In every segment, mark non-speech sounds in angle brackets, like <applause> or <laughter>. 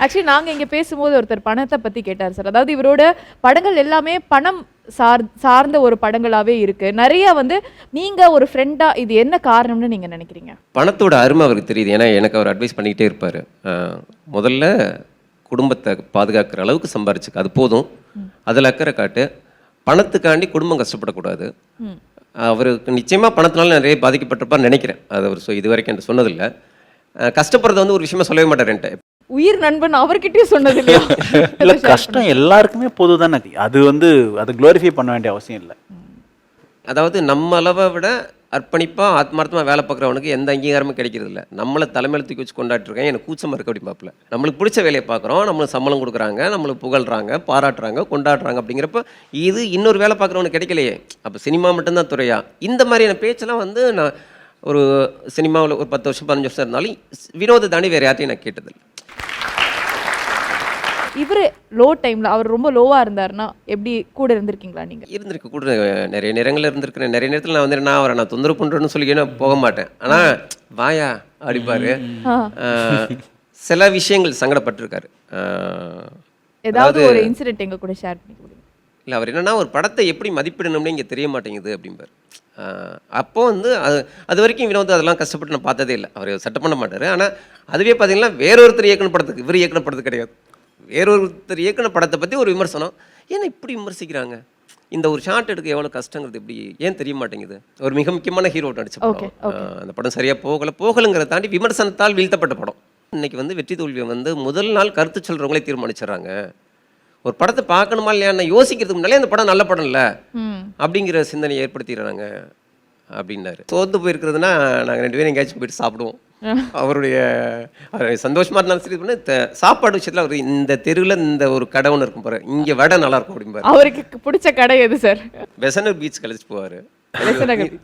Actually நாங்க இங்க பேசும்போது ஒருத்தர் பணத்தை பத்தி கேட்டார் சார் அதாவது இவரோட படங்கள் எல்லாமே பணம் சார் சார்ந்த ஒரு படங்களாவே இருக்கு. நிறைய வந்து நீங்க ஒரு ஃப்ரெண்டா இது என்ன காரணம்னு நீங்க நினைக்கிறீங்க? பணத்தோட அருமை அவருக்கு தெரியுது. ஏன்னா எனக்கு அவர் அட்வைஸ் பண்ணிக்கிட்டே இருப்பார். முதல்ல குடும்பத்தை பாதுகாக்கிற அளவுக்கு சம்பாரிச்சுக்க. அது போதும். அதில் அக்கறை காட்டு. பணத்துக்காண்டி குடும்பம் கஷ்டப்படக்கூடாது. அவருக்கு நிச்சயமாக பணத்தினால நிறைய பாதிக்கப்பட்டிருப்பார்னு நினைக்கிறேன். அது அவர் சொ- இது வரைக்கும் என்கிட்ட சொன்னதில்லை. கஷ்டப்படுறது வந்து ஒரு விஷயமா சொல்லவே மாட்டார் என்கிட்ட. உயிர் நண்பன் அவர்கிட்டயும் சொன்னது இல்லையா <laughs> இல்ல கஷ்டம் எல்லாருக்குமே பொது தானே அது வந்து அதை க்ளோரிஃபை பண்ண வேண்டிய அவசியம் இல்லை. அதாவது நம்ம அளவை விட அர்ப்பணிப்பாக ஆத்மார்த்தமாக வேலை பார்க்குறவனுக்கு எந்த அங்கீகாரமும் கிடைக்கிறது இல்ல நம்மளை தலைமையில தூக்கி வச்சு கொண்டாட்டிருக்கேன் எனக்கு கூச்சமாக இருக்கு அப்படி பார்ப்பல நம்மளுக்கு பிடிச்ச வேலையை பார்க்குறோம். நம்மளுக்கு சம்பளம் கொடுக்குறாங்க. நம்மளுக்கு புகழ்றாங்க பாராட்டுறாங்க கொண்டாடுறாங்க அப்படிங்கிறப்ப இது இன்னொரு வேலை பார்க்குறவனுக்கு கிடைக்கலையே. அப்போ சினிமா மட்டும்தான் துறையா? இந்த மாதிரியான பேச்செல்லாம் வந்து நான் ஒரு சினிமாவில் ஒரு பத்து வருஷம் பதினஞ்சு வருஷம் இருந்தாலும் வினோத தாண்டி வேறு யார்ட்டையும் நான் கேட்டதில்லை. இவரு லோ டைம்ல அவர் ரொம்ப லோவா இருந்தாருன்னா எப்படி கூட இருந்திருக்கீங்களா நீங்க? இருந்திருக்கு கூட நிறைய நேரங்களில் இருந்திருக்கிறேன். நிறைய நேரத்தில் நான் வந்து நான் அவரை நான் தொந்தரவு பண்ணுறேன்னு சொல்லி போக மாட்டேன். ஆனால் வாயா அடிப்பாரு. சில விஷயங்கள் சங்கடப்பட்டிருக்காரு. ஏதாவது ஒரு இன்சிடென்ட் எங்க கூட ஷேர் பண்ணி இல்லை அவர் என்னன்னா ஒரு படத்தை எப்படி மதிப்பிடணும்னு இங்கே தெரிய மாட்டேங்குது அப்படிம்பார். அப்போ வந்து அது அது வரைக்கும் வினோத் அதெல்லாம் கஷ்டப்பட்டு நான் பார்த்ததே இல்லை. அவர் சட்டை பண்ண மாட்டார். ஆனால் அதுவே பார்த்தீங்கன்னா வேறொருத்தர் இயக்குன படத்துக்கு இவர் இயக்குன படத்துக்கு கிடையாது. வேறொருத்தர் இயக்குன படத்தை பற்றி ஒரு விமர்சனம். ஏன்னா இப்படி விமர்சிக்கிறாங்க? இந்த ஒரு ஷாட் எடுக்க எவ்வளோ கஷ்டங்கிறது இப்படி ஏன் தெரிய மாட்டேங்குது? ஒரு மிக முக்கியமான ஹீரோ நடிச்ச படம். அந்த படம் சரியாக போகலை போகலைங்கிறத தாண்டி விமர்சனத்தால் வீழ்த்தப்பட்ட படம். இன்னைக்கு வந்து வெற்றி தோல்வியை வந்து முதல் நாள் கருத்து சொல்கிறவங்களே தீர்மானிச்சிடுறாங்க. ஒரு படத்தை பார்க்கணுமா இல்லையா யோசிக்கிறதுக்கு முன்னாலே அந்த படம் நல்ல படம் இல்லை. அப்படிங்கிற சிந்தனையை ஏற்படுத்திடுறாங்க. அப்படின்னாரு. சோர்ந்து போயிருக்கிறதுனா நாங்கள் ரெண்டு பேரும் எங்கேயாச்சும் போயிட்டு சாப்பிடுவோம். அவருடைய அவர் சந்தோஷமா இருந்தாலும் சரி பண்ணு, சாப்பாடு விஷயத்தில் அவர் இந்த தெருவில் இந்த ஒரு கடை ஒன்று இருக்கும் பாரு இங்கே வடை நல்லா இருக்கும் அப்படிம்பாரு அவருக்கு பிடிச்ச கடை எது சார்? பெசனர் பீச் கழிச்சு போவார்.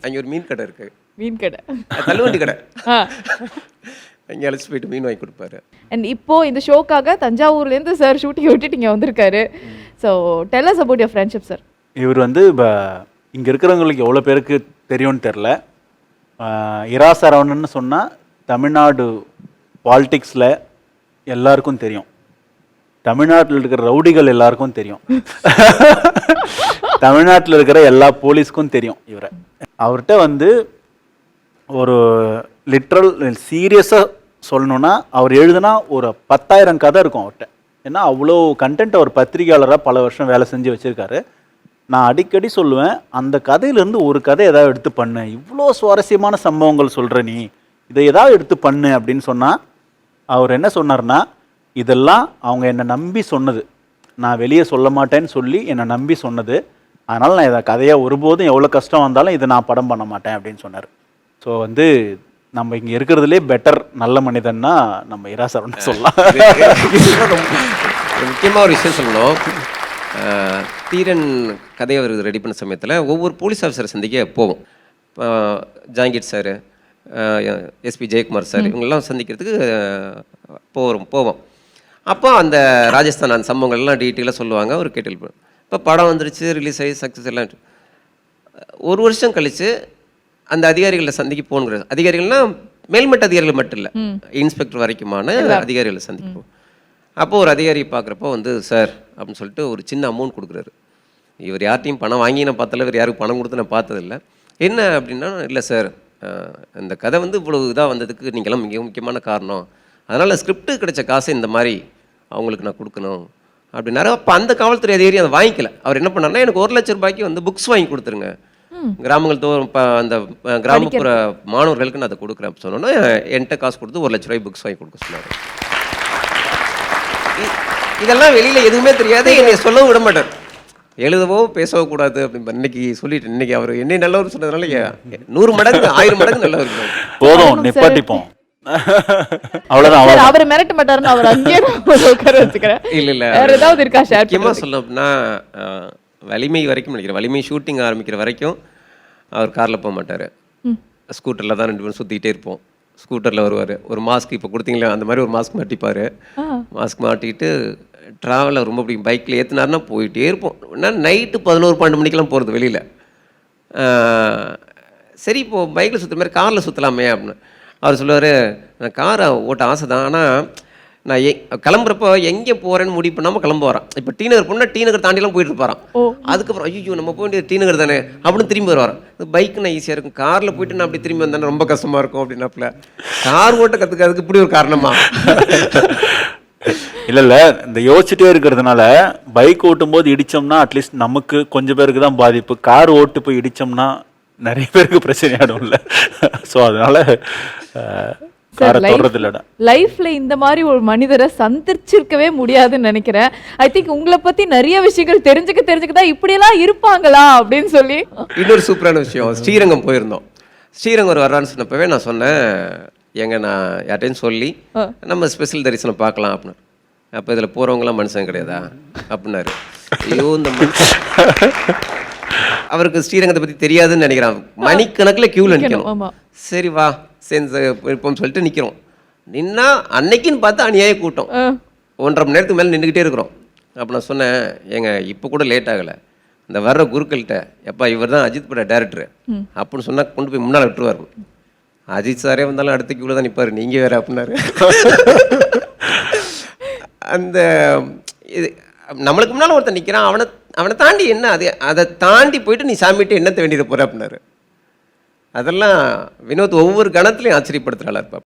அங்கே ஒரு மீன் கடை இருக்கு. மீன் கடை. தள்ளுவண்டி கடை. ஆ. அங்கே அழைச்சி போயிட்டு மீன் வாங்கி கொடுப்பாரு. அண்ட் இப்போ இந்த ஷோக்காக தஞ்சாவூர்ல இருந்து சார் ஷூட்டிங் விட்டுட்டு இங்க வந்திருக்காரு. So tell us about your friendship sir இவர் வந்து இப்போ இங்கே இருக்கிறவங்களுக்கு எவ்வளோ பேருக்கு தெரியும்னு தெரில இரா சரவணன்னு சொன்னால் தமிழ்நாடு பாலிடிக்ஸில் எல்லாருக்கும் தெரியும். தமிழ்நாட்டில் இருக்கிற ரவுடிகள் எல்லாருக்கும் தெரியும். தமிழ்நாட்டில் இருக்கிற எல்லா போலீஸ்க்கும் தெரியும் இவரை. அவர்கிட்ட வந்து ஒரு லிட்ரல் சீரியஸாக சொல்லணும்னா அவர் எழுதுனா ஒரு பத்தாயிரம் கதை இருக்கும் அவர்கிட்ட. ஏன்னா அவ்வளோ கண்டென்ட் அவர் பத்திரிகையாளராக பல வருஷம் வேலை செஞ்சு வச்சுருக்காரு. நான் அடிக்கடி சொல்லுவேன் அந்த கதையிலேருந்து ஒரு கதை ஏதாவது எடுத்து பண்ணு. இவ்வளோ சுவாரஸ்யமான சம்பவங்கள் சொல்கிற நீ. இதை ஏதாவது எடுத்து பண்ணு அப்படின்னு சொன்னால் அவர் என்ன சொன்னார்னா இதெல்லாம் அவங்க என்னை நம்பி சொன்னது. நான் வெளியே சொல்ல மாட்டேன்னு சொல்லி என்னை நம்பி சொன்னது. அதனால் நான் இதை கதையாக ஒருபோதும் எவ்வளோ கஷ்டம் வந்தாலும் இதை நான் படம் பண்ண மாட்டேன் அப்படின்னு சொன்னார். ஸோ வந்து நம்ம இங்கே இருக்கிறதுலே பெட்டர் நல்ல மனிதன்னா நம்ம இரா சொல்லலாம். முக்கியமாக ஒரு விஷயம் சொல்லணும். தீரன் கதையை அவர் ரெடி பண்ண சமயத்தில் ஒவ்வொரு போலீஸ் ஆஃபீஸரை சந்திக்க போவோம். ஆஹ், Jangir sir SP Jayakumar sir இவங்கெல்லாம் சந்திக்கிறதுக்கு போகிறோம் போவோம். அப்போ அந்த ராஜஸ்தான் அந்த சம்பவங்கள்லாம் டீட்டெயிலாக சொல்லுவாங்க ஒரு கேட்டல் இப்போ படம் வந்துருச்சு ரிலீஸ் ஆகி சக்ஸஸ் எல்லாம் ஒரு வருஷம் கழிச்சு அந்த அதிகாரிகளை சந்திக்க போகணுங்கிற அதிகாரிகள்னா மேல்மட்ட அதிகாரிகள் மட்டும் இல்லை இன்ஸ்பெக்டர் வரைக்குமான அதிகாரிகளை சந்திக்க போகும் அப்போ ஒரு அதிகாரி பார்க்குறப்போ வந்து சார் அப்படின்னு சொல்லிட்டு ஒரு சின்ன அமௌண்ட் கொடுக்குறாரு. இவர் யார்ட்டையும் பணம் வாங்கி நான் பார்த்தல இவர் யாருக்கு பணம் கொடுத்து நான் பார்த்ததில்ல. என்ன அப்படின்னா இல்லை சார் இந்த கதை வந்து இவ்வளவு இதாக வந்ததுக்கு நீங்களாம் மிக முக்கியமான காரணம். அதனால் ஸ்கிரிப்ட் கிடைச்ச காசை இந்த மாதிரி அவங்களுக்கு நான் கொடுக்கணும். அப்படின்னாரு. அப்போ அந்த காவல்துறை அதிகாரி அதை வாங்கிக்கல. அவர் என்ன பண்ணாருன்னா எனக்கு ஒரு லட்ச ரூபாய்க்கு வந்து புக்ஸ் வாங்கி கொடுத்துருங்க. கிராமங்கள் தோறும் இப்போ அந்த கிராமப்புற மாணவர்களுக்கு நான் அதை கொடுக்குறேன். அப்படி சொன்னோன்னா என்கிட்ட காசு கொடுத்து ஒரு லட்ச ரூபாய் புக்ஸ் வாங்கி கொடுக்க சொன்னார். இதெல்லாம் வெளியில எதுவுமே தெரியாது. என்னை சொல்லவும் விட மாட்டார். எழுதவோ பேசவோ கூடாது அப்படின்னு இன்னைக்கு சொல்லிட்டு இன்னைக்கு அவர் என்னை நல்லவர் சொன்னதுனால நூறு மடங்கு ஆயிரம் மடங்கு நல்லவர் போதும் நிப்பாட்டிப்போம். அவ்வளோதான் சார் அவ்வளோ அவர் மிரட்ட மாட்டாருன்னு அவர் அங்கேயே நான் உட்கார வச்சுக்கிறேன். இல்ல இல்ல வேற ஏதாவது இருக்கா ஷேர் முக்கியமா சொல்ல அப்படின்னா அஹ், வலிமை வரைக்கும் நினைக்கிறேன். வலிமை ஷூட்டிங் ஆரம்பிக்கிற வரைக்கும் அவர் கார்ல போக மாட்டாரு. ஸ்கூட்டர்ல தான் ரெண்டு பேரும் சுத்திட்டே இருப்போம். ஸ்கூட்டர்ல வருவாரு. ஒரு மாஸ்க் இப்போ கொடுத்தீங்களே அந்த மாதிரி ஒரு மாஸ்க் மாட்டிப்பாரு. மாஸ்க் மாட்டிட்டு ட்ராவலில் ரொம்ப பிடிக்கும். பைக்கில் ஏற்றுனாருன்னா போயிட்டே இருப்போம். நான் நைட்டு பதினோரு பன்னெண்டு மணிக்கெல்லாம் போகிறது வெளியில். சரி இப்போ பைக்கில் சுற்றுற மாதிரி காரில் சுற்றலாமே அப்படின்னு. அவர் சொல்லுவார் நான் காரை ஓட்ட ஆசை தான் ஆனால் நான் ஏ கிளம்புறப்போ எங்கே போகிறேன்னு முடிவு பண்ணாமல் கிளம்ப வரான். இப்போ டி நகர் போனால் டி நகர் தாண்டிலாம் போயிட்டு இருப்பாரான் ஓ. அதுக்கப்புறம் ஐயோ நம்ம போக வேண்டியது டி நகர் தானே அப்படின்னு திரும்பி வருவாராம். இந்த பைக்குனா ஈஸியாக இருக்கும். காரில் போயிட்டு நான் அப்படி திரும்பி வந்தேன்னா ரொம்ப கஷ்டமாக இருக்கும் அப்படின்னாப்புல. கார் ஓட்ட கற்றுக்கிறதுக்கு இப்படி ஒரு காரணமா? <laughs> இல்ல இல்ல. இந்த யோசிச்சுட்டே இருக்கிறதுனால பைக் ஓட்டும் போது இடிச்சோம்னா அட்லீஸ்ட் நமக்கு கொஞ்சம் பேருக்கு தான் பாதிப்பு. கார் ஓட்டு போய் இடிச்சோம்னா நிறைய பேருக்கு பிரச்சனை ஆயிடும்ல ஸோ <laughs> அதனால லைஃப்ல இந்த மாதிரி ஒரு மனிதரை சந்திச்சிருக்கவே முடியாதுன்னு நினைக்கிறேன். ஐ திங்க் உங்களை பத்தி நிறைய விஷயங்கள் தெரிஞ்சுக்க தெரிஞ்சுக்க தான் இப்படியெல்லாம் இருப்பாங்களா அப்படின்னு சொல்லி. இன்னொரு சூப்பரான விஷயம். ஸ்ரீரங்கம் போயிருந்தோம். ஸ்ரீரங்கம் ஒரு வர்றான்னு சொன்னப்பவே நான் சொன்னேன். ஏங்க நான் யார்ட்டையும் சொல்லி. நம்ம ஸ்பெஷல் தரிசனம் பார்க்கலாம் அப்படின்னு அப்போ இதில் போகிறவங்களாம் மனுஷன் கிடையாதா? அப்படின்னாரு. ஐயோ இந்த மனுஷன் அவருக்கு ஸ்ரீரங்கத்தை பற்றி தெரியாதுன்னு நினைக்கிறான். மணிக்கணக்கில் க்யூவில். நிற்கணும் சரி வா. சேர்ந்து இருப்போம்னு சொல்லிட்டு நிற்கிறோம் நின்னா அன்னைக்குன்னு பார்த்து அநியாய கூட்டம். ஒன்றரை மணி நேரத்துக்கு மேலே நின்றுக்கிட்டே இருக்கிறோம். அப்போ நான் சொன்னேன் ஏங்க இப்போ கூட லேட் ஆகலை. இந்த வர்ற குருக்கள்கிட்ட எப்பா இவர் தான் அஜித் பட டேரக்டர் அப்படின்னு சொன்னால் கொண்டு போய் முன்னால் விட்டுருவார். அஜித் சாரே வந்தாலும் அடுத்த கியூவில் தான் நிற்பார் நீங்கள் வேற அப்படின்னாரு. அந்த இது நம்மளுக்கு முன்னால் ஒருத்தன் நிற்கிறான் அவனை அவனை தாண்டி என்ன? அது அதை தாண்டி போயிட்டு நீ சாமிகிட்ட என்னத்தை வேண்டிட போகிற அப்படின்னாரு. அதெல்லாம் வினோத் ஒவ்வொரு கணத்துலையும் ஆச்சரியப்படுத்துகிறாள் இருப்பா